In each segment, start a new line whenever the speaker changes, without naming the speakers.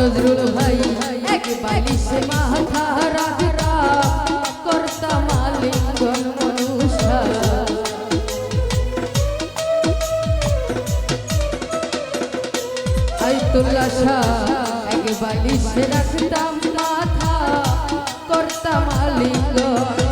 নজরুল ভাই, এক বালিশে মাথা রাখতাম করতাম আলিঙ্গন মনুষা আইতুল্লাহ শাহ এক বালিশে রাখতাম মাথা করতাম আলিঙ্গন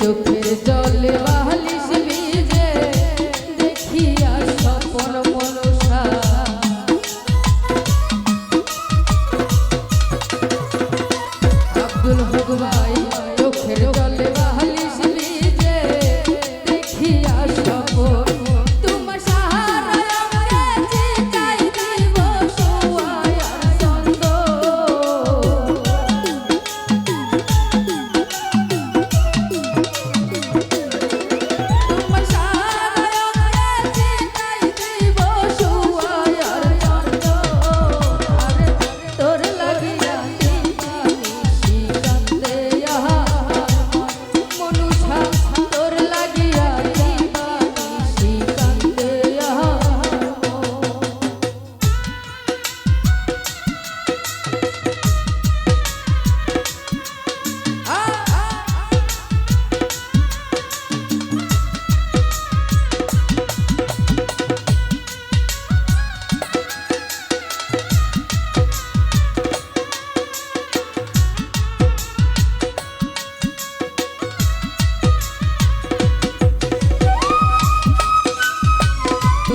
চোখের জলে বাহালিস ভিজে দেখিয়া স্বপন মনসা। আব্দুল হক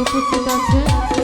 উপস্থিত আছে।